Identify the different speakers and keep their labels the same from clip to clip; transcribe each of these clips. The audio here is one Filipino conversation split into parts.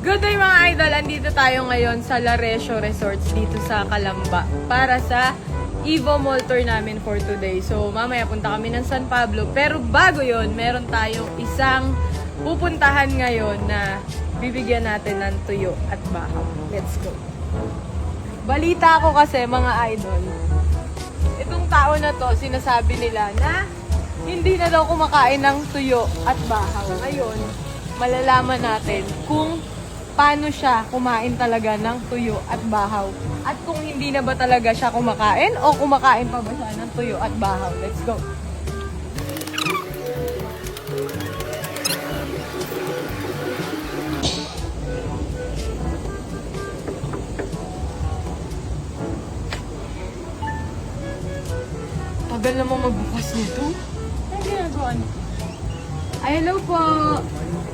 Speaker 1: Good day mga idol! Andito tayo ngayon sa Laresio Resorts dito sa Calamba para sa Evo Mall Tour namin for today. So mamaya punta kami ng San Pablo. Pero bago yon meron tayong isang pupuntahan ngayon na bibigyan natin ng tuyo at bahaw. Let's go! Balita ko kasi mga idol, itong tao na to, sinasabi nila na hindi na daw kumakain ng tuyo at bahaw. Ngayon, malalaman natin kung paano siya kumain talaga ng tuyo at bahaw. At kung hindi na ba talaga siya kumakain o kumakain pa ba siya ng tuyo at bahaw. Let's go! Tagal naman magbukas nito. Ano ginagawa niyo? Ay, hello po.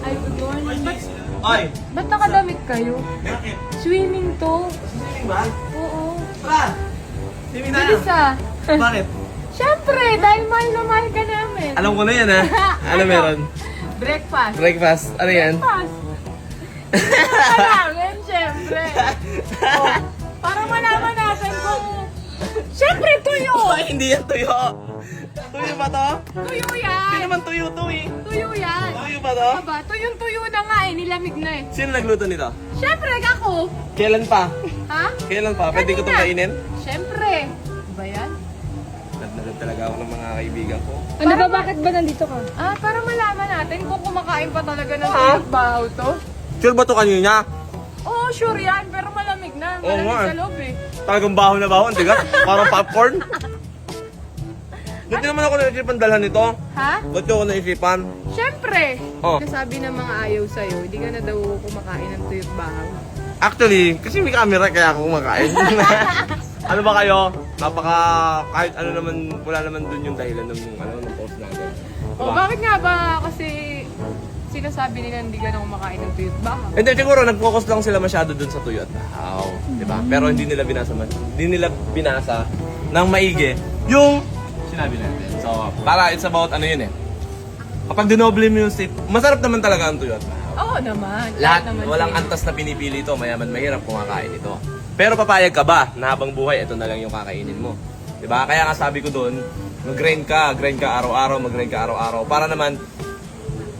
Speaker 1: Ay, good morning. Ba't,
Speaker 2: Oy!
Speaker 1: ba't nakadamit kayo?
Speaker 2: Bakit?
Speaker 1: Swimming to.
Speaker 2: Swimming ba?
Speaker 1: Oo.
Speaker 2: Tara! Swimming na!
Speaker 1: Bilis ah.
Speaker 2: Bakit?
Speaker 1: Siyempre, dahil mahal na mahal ka namin.
Speaker 2: Alam ko na yan ha. Ano meron?
Speaker 1: Breakfast.
Speaker 2: Breakfast. Ano yan?
Speaker 1: Breakfast. Kailangan, siyempre. Oh, para malaman natin kung... Siyempre, tuyo!
Speaker 2: Ay, hindi yan tuyo. Tuyo ba to?
Speaker 1: Tuyo
Speaker 2: Hindi
Speaker 1: yan!
Speaker 2: naman tuyo to eh.
Speaker 1: Tuyo
Speaker 2: to?
Speaker 1: Aba, tuyong-tuyo na nga eh, nilamig na eh.
Speaker 2: Sino nagluto nito?
Speaker 1: Siyempre, ako.
Speaker 2: Kailan pa?
Speaker 1: Ha?
Speaker 2: Kailan pa? Pwede ko itong
Speaker 1: Kanina.
Speaker 2: kainin?
Speaker 1: Siyempre. Ba yan?
Speaker 2: Nagnalag talaga ako ng mga kaibigan ko.
Speaker 3: Ano ba, bakit ba nandito ka?
Speaker 1: Ah, para malaman natin kung kumakain pa talaga ng
Speaker 2: Ha?
Speaker 1: bahaw to.
Speaker 2: Sure ba to kanina?
Speaker 1: Oo, sure yan. Pero malamig na.
Speaker 2: Oo
Speaker 1: Malamig
Speaker 2: nga
Speaker 1: sa
Speaker 2: eh.
Speaker 1: loob eh.
Speaker 2: Talagang baho na baho, diga? Parang popcorn. Ba't naman ako naisipan dalhan nito?
Speaker 1: Ha?
Speaker 2: Ba't ko ako naisipan?
Speaker 1: Siyempre.
Speaker 2: Oh.
Speaker 1: Nasabi ng mga ayaw sa'yo, hindi ka na daw kumakain ng tuyot bahaw.
Speaker 2: Actually, kasi may camera kaya ako kumakain. ano ba kayo? Napaka, kahit ano naman, wala naman dun yung dahilan ng, ano, ng post natin.
Speaker 1: Oh, bakit nga ba kasi sinasabi nila hindi ka na kumakain ng tuyot bahaw?
Speaker 2: Hindi, siguro nag-focus lang sila masyado dun sa tuyo at bahaw. Di ba? Pero hindi nila binasa, man- hindi nila binasa ng maigi yung sinabi natin. So, para it's about ano yun eh. Kapag dinoble mo yung sip, masarap naman talaga ang tuyo at bahaw.
Speaker 1: Oo naman.
Speaker 2: Lahat,
Speaker 1: naman
Speaker 2: walang
Speaker 1: sila.
Speaker 2: antas na pinipili ito, mayaman mahirap kumakain ito. Pero papayag ka ba na habang buhay, ito na lang yung kakainin mo? 'Di ba? Kaya nga sabi ko doon, mag-grind ka, grind ka araw-araw, mag-grind ka araw-araw para naman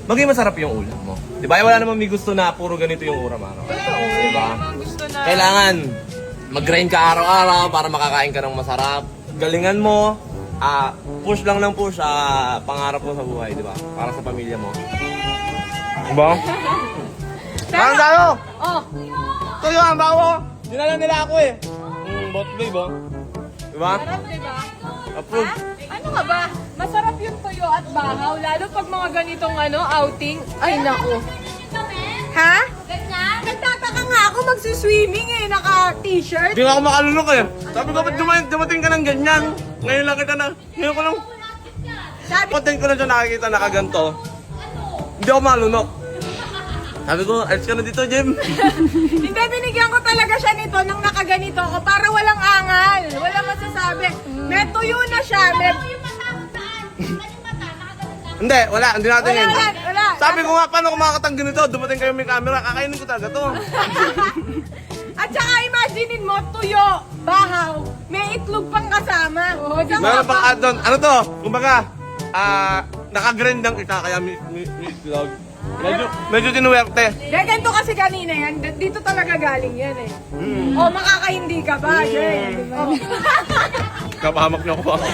Speaker 2: maging masarap yung ulam mo. 'Di ba? Eh, Wala namang may gusto na puro ganito yung ulam araw.
Speaker 1: Oo,
Speaker 2: Di ba?
Speaker 1: yung mga gusto na...
Speaker 2: Kailangan mag-grind ka araw-araw para makakain ka ng masarap. Galingan mo, ah push lang ng push sa pangarap mo sa buhay, 'di ba? Para sa pamilya mo. 'Di ba? Ano tayo?
Speaker 1: Oh,
Speaker 2: Tuyo ang bawo! Dinala nila ako eh. Mm, bot babe oh. Diba?
Speaker 1: sarap diba?
Speaker 2: Approve.
Speaker 1: Ano nga ba? Masarap yung tuyo at bahaw, lalo pag mga ganitong ano, outing. Ay, naku. Ha? Nagtataka nga ako magsuswimming eh, naka-t-shirt.
Speaker 2: Hindi nga ako makalunok eh. Sabi ko, ba't dumating, dumating ka ng ganyan? Ngayon lang kita na, ngayon ko lang,
Speaker 1: Sabi,
Speaker 2: patin ko lang siya nakakita nakaganto. Hindi ako malunok. Sabi ko, alis ka na dito, Jim.
Speaker 1: hindi binigyan ko talaga siya nito nang nakaganito ako para walang angal. Walang masasabi. May tuyo na siya. May...
Speaker 2: Hindi, wala, hindi natin
Speaker 1: Wala,
Speaker 2: yun.
Speaker 1: wala, wala.
Speaker 2: Sabi ko nga, paano kumakatang ganito? Dumating kayo may camera, kakainin ko talaga to.
Speaker 1: At saka imaginein mo, tuyo, bahaw, may itlog pang kasama. Oo, di
Speaker 2: Meron pang add. Ano to? Kumbaga, ah, naka-grind lang kita, kaya mi, mi, mi vlog. Medyo, medyo tinuwerte.
Speaker 1: Dahil ganito kasi kanina yan, d- dito talaga galing yan eh.
Speaker 2: Mm.
Speaker 1: O, makakahindi ka ba? Jay? Oh.
Speaker 2: Kapahamak niyo ako.